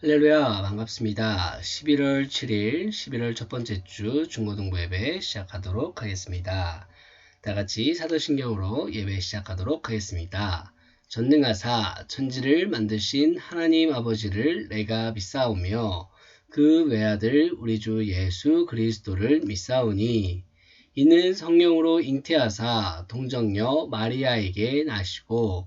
할렐루야 반갑습니다. 11월 7일 11월 첫 번째 주 중고등부 예배 시작하도록 하겠습니다. 다 같이 사도신경으로 예배 시작하도록 하겠습니다. 전능하사 천지를 만드신 하나님 아버지를 내가 믿사오며 그 외아들 우리 주 예수 그리스도를 믿사오니 이는 성령으로 잉태하사 동정녀 마리아에게 나시고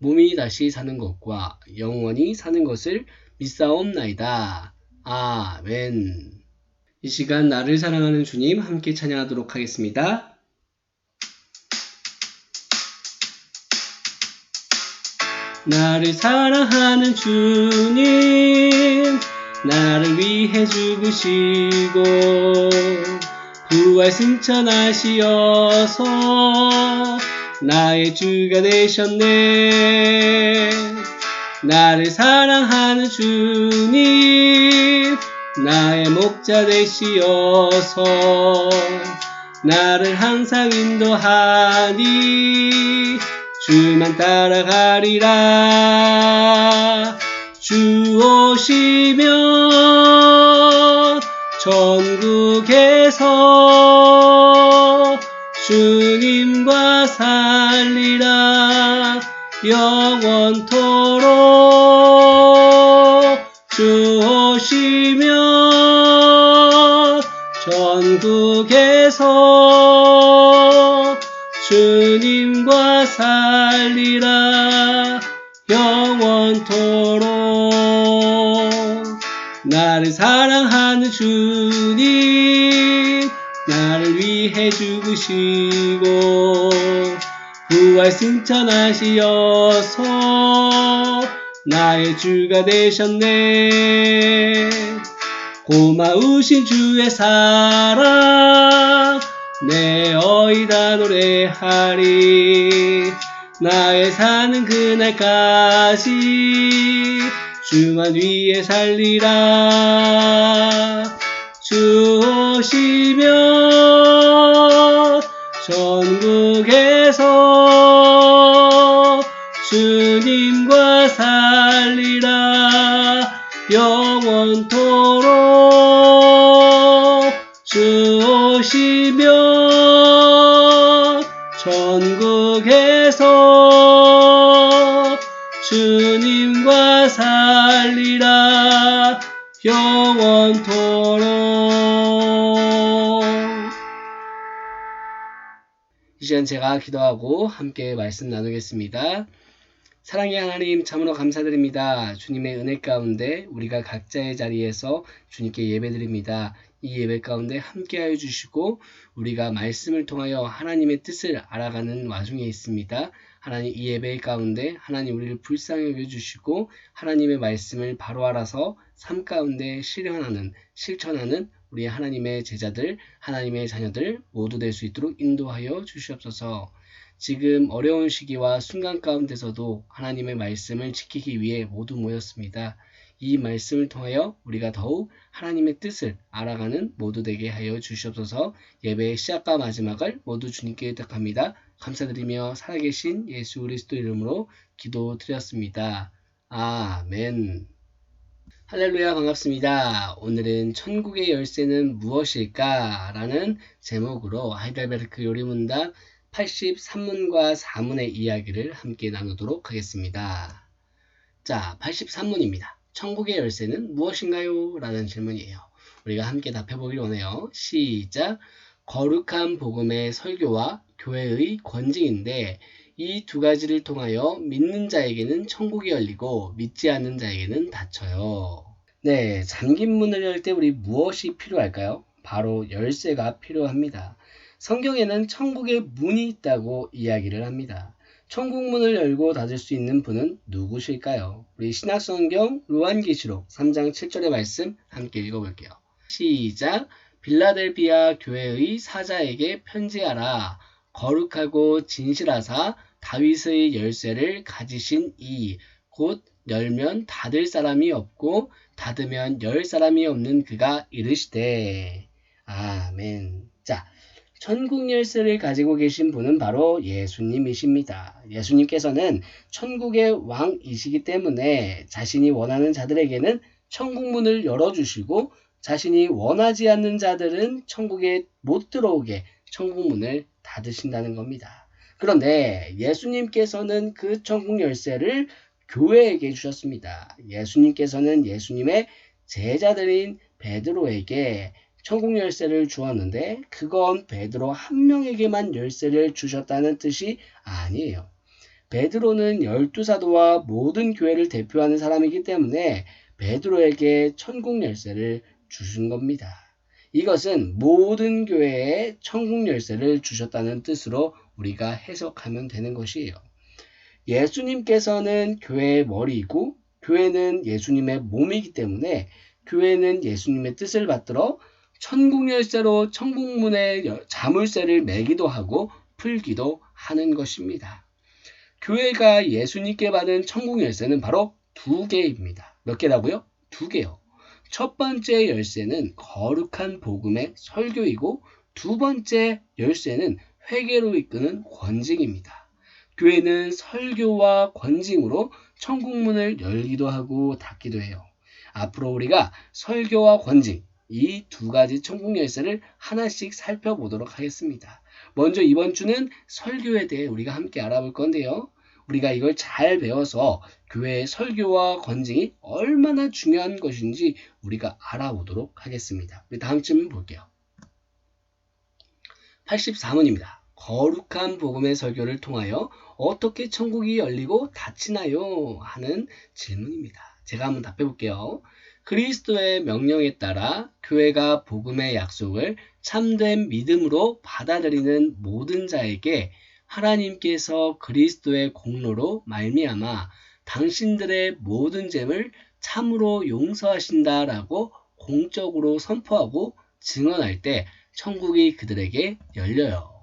몸이 다시 사는 것과 영원히 사는 것을 믿사옵나이다. 아멘. 이 시간 나를 사랑하는 주님 함께 찬양하도록 하겠습니다. 나를 사랑하는 주님, 나를 위해 죽으시고, 부활 승천하시어서, 나의 주가 되셨네. 나를 사랑하는 주님, 나의 목자 되시어서, 나를 항상 인도하니, 주만 따라가리라. 주 오시면 전국에서 주님과 살리라. 영원토록 주 오시면 전국에서 주님과 살리라. 영원토록 나를 사랑하는 주님 위해 죽으시고 부활 승천하시어서 나의 주가 되셨네. 고마우신 주의 사랑 내 어이다 노래하리. 나의 사는 그날까지 주만 위에 살리라. 주 오시면 전국에서 주님과 살리라. 영원토록 주 오시면 전국에서 주님과 살리라. 영원토록 이 시간 제가 기도하고 함께 말씀 나누겠습니다. 사랑의 하나님 참으로 감사드립니다. 주님의 은혜 가운데 우리가 각자의 자리에서 주님께 예배드립니다. 이 예배 가운데 함께하여 주시고 우리가 말씀을 통하여 하나님의 뜻을 알아가는 와중에 있습니다. 하나님 이 예배 가운데 하나님 우리를 불쌍히 여겨주시고 하나님의 말씀을 바로 알아서 삶 가운데 실현하는 실천하는 우리 하나님의 제자들 하나님의 자녀들 모두 될 수 있도록 인도하여 주시옵소서. 지금 어려운 시기와 순간 가운데서도 하나님의 말씀을 지키기 위해 모두 모였습니다. 이 말씀을 통하여 우리가 더욱 하나님의 뜻을 알아가는 모두 되게 하여 주시옵소서 예배의 시작과 마지막을 모두 주님께 의탁합니다. 감사드리며 살아계신 예수 그리스도 이름으로 기도드렸습니다. 아멘. 할렐루야 반갑습니다. 오늘은 천국의 열쇠는 무엇일까? 라는 제목으로 하이델베르크 요리문답 83문과 4문의 이야기를 함께 나누도록 하겠습니다. 자, 83문입니다. 천국의 열쇠는 무엇인가요? 라는 질문이에요. 우리가 함께 답해보길 원해요. 시작! 거룩한 복음의 설교와 교회의 권징인데 이 두 가지를 통하여 믿는 자에게는 천국이 열리고 믿지 않는 자에게는 닫혀요. 네, 잠긴 문을 열 때 우리 무엇이 필요할까요? 바로 열쇠가 필요합니다. 성경에는 천국의 문이 있다고 이야기를 합니다. 천국 문을 열고 닫을 수 있는 분은 누구실까요? 우리 신약성경 요한계시록 3장 7절의 말씀 함께 읽어볼게요. 시작. 빌라델비아 교회의 사자에게 편지하라. 거룩하고 진실하사 다윗의 열쇠를 가지신 이 곧 열면 닫을 사람이 없고 닫으면 열 사람이 없는 그가 이르시되 아멘. 자, 천국 열쇠를 가지고 계신 분은 바로 예수님이십니다. 예수님께서는 천국의 왕이시기 때문에 자신이 원하는 자들에게는 천국 문을 열어주시고 자신이 원하지 않는 자들은 천국에 못 들어오게 천국 문을 닫으신다는 겁니다. 그런데 예수님께서는 그 천국 열쇠를 교회에게 주셨습니다. 예수님께서는 예수님의 제자들인 베드로에게 천국 열쇠를 주었는데 그건 베드로 한 명에게만 열쇠를 주셨다는 뜻이 아니에요. 베드로는 열두 사도와 모든 교회를 대표하는 사람이기 때문에 베드로에게 천국 열쇠를 주신 겁니다. 이것은 모든 교회에 천국 열쇠를 주셨다는 뜻으로 우리가 해석하면 되는 것이에요. 예수님께서는 교회의 머리이고 교회는 예수님의 몸이기 때문에 교회는 예수님의 뜻을 받들어 천국 열쇠로 천국문의 자물쇠를 매기도 하고 풀기도 하는 것입니다. 교회가 예수님께 받은 천국 열쇠는 바로 두 개입니다. 몇 개라고요? 두 개요. 첫 번째 열쇠는 거룩한 복음의 설교이고 두 번째 열쇠는 회개로 이끄는 권징입니다. 교회는 설교와 권징으로 천국문을 열기도 하고 닫기도 해요. 앞으로 우리가 설교와 권징 이 두 가지 천국 열쇠를 하나씩 살펴보도록 하겠습니다. 먼저 이번 주는 설교에 대해 우리가 함께 알아볼 건데요. 우리가 이걸 잘 배워서 교회의 설교와 권징이 얼마나 중요한 것인지 우리가 알아보도록 하겠습니다. 우리 다음 질문 볼게요. 84문입니다. 거룩한 복음의 설교를 통하여 어떻게 천국이 열리고 닫히나요? 하는 질문입니다. 제가 한번 답해 볼게요. 그리스도의 명령에 따라 교회가 복음의 약속을 참된 믿음으로 받아들이는 모든 자에게 하나님께서 그리스도의 공로로 말미암아 당신들의 모든 죄를 참으로 용서하신다라고 공적으로 선포하고 증언할 때 천국이 그들에게 열려요.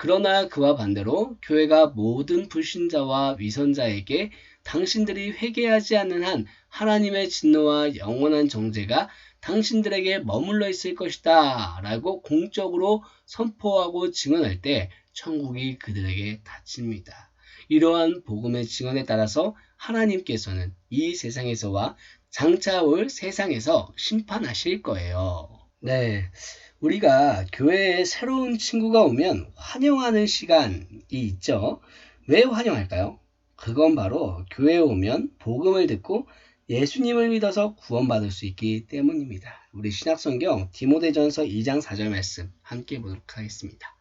그러나 그와 반대로 교회가 모든 불신자와 위선자에게 당신들이 회개하지 않는 한 하나님의 진노와 영원한 정죄가 당신들에게 머물러 있을 것이다 라고 공적으로 선포하고 증언할 때 천국이 그들에게 닫힙니다. 이러한 복음의 증언에 따라서 하나님께서는 이 세상에서와 장차 올 세상에서 심판하실 거예요. 네. 우리가 교회에 새로운 친구가 오면 환영하는 시간이 있죠. 왜 환영할까요? 그건 바로 교회에 오면 복음을 듣고 예수님을 믿어서 구원받을 수 있기 때문입니다. 우리 신약성경 디모데전서 2장 4절 말씀 함께 보도록 하겠습니다.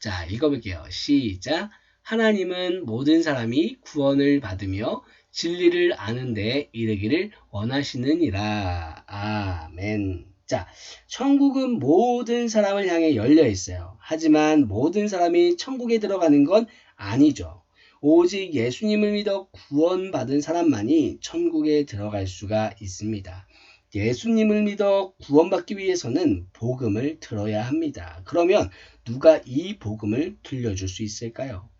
자, 읽어볼게요. 시작. 하나님은 모든 사람이 구원을 받으며 진리를 아는 데 이르기를 원하시느니라. 아멘. 자, 천국은 모든 사람을 향해 열려 있어요. 하지만 모든 사람이 천국에 들어가는 건 아니죠. 오직 예수님을 믿어 구원받은 사람만이 천국에 들어갈 수가 있습니다. 예수님을 믿어 구원받기 위해서는 복음을 들어야 합니다. 그러면 누가 이 복음을 들려줄 수 있을까요?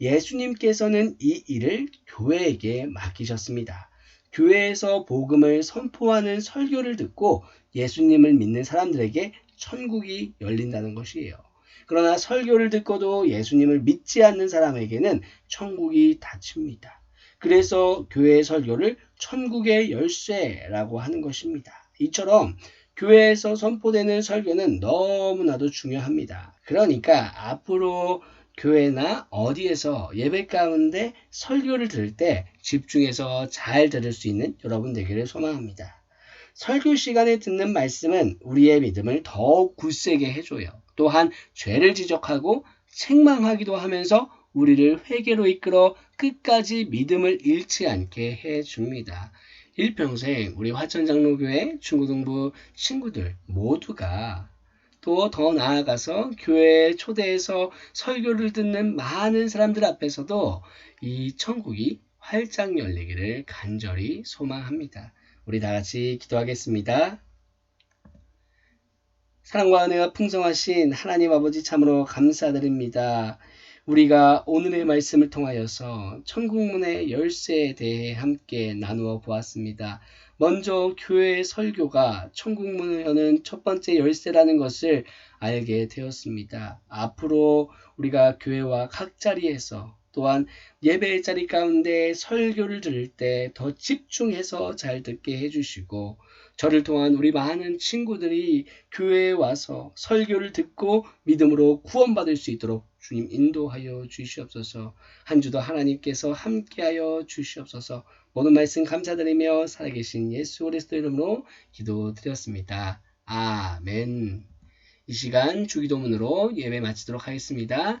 예수님께서는 이 일을 교회에게 맡기셨습니다. 교회에서 복음을 선포하는 설교를 듣고 예수님을 믿는 사람들에게 천국이 열린다는 것이에요. 그러나 설교를 듣고도 예수님을 믿지 않는 사람에게는 천국이 닫힙니다. 그래서 교회의 설교를 천국의 열쇠라고 하는 것입니다. 이처럼 교회에서 선포되는 설교는 너무나도 중요합니다. 그러니까 앞으로 교회나 어디에서 예배 가운데 설교를 들을 때 집중해서 잘 들을 수 있는 여러분 되기를 소망합니다. 설교 시간에 듣는 말씀은 우리의 믿음을 더욱 굳세게 해줘요. 또한 죄를 지적하고 책망하기도 하면서 우리를 회개로 이끌어 끝까지 믿음을 잃지 않게 해줍니다. 일평생 우리 화천장로교회 중고등부 친구들 모두가 또 더 나아가서 교회에 초대해서 설교를 듣는 많은 사람들 앞에서도 이 천국이 활짝 열리기를 간절히 소망합니다. 우리 다 같이 기도하겠습니다. 사랑과 은혜가 풍성하신 하나님 아버지 참으로 감사드립니다. 우리가 오늘의 말씀을 통하여서 천국문의 열쇠에 대해 함께 나누어 보았습니다. 먼저 교회의 설교가 천국문을 여는 첫 번째 열쇠라는 것을 알게 되었습니다. 앞으로 우리가 교회와 각 자리에서 또한 예배의 자리 가운데 설교를 들을 때 더 집중해서 잘 듣게 해주시고 저를 통한 우리 많은 친구들이 교회에 와서 설교를 듣고 믿음으로 구원받을 수 있도록 주님 인도하여 주시옵소서 한 주도 하나님께서 함께하여 주시옵소서 모든 말씀 감사드리며 살아계신 예수 그리스도 이름으로 기도드렸습니다. 아멘 이 시간 주기도문으로 예배 마치도록 하겠습니다.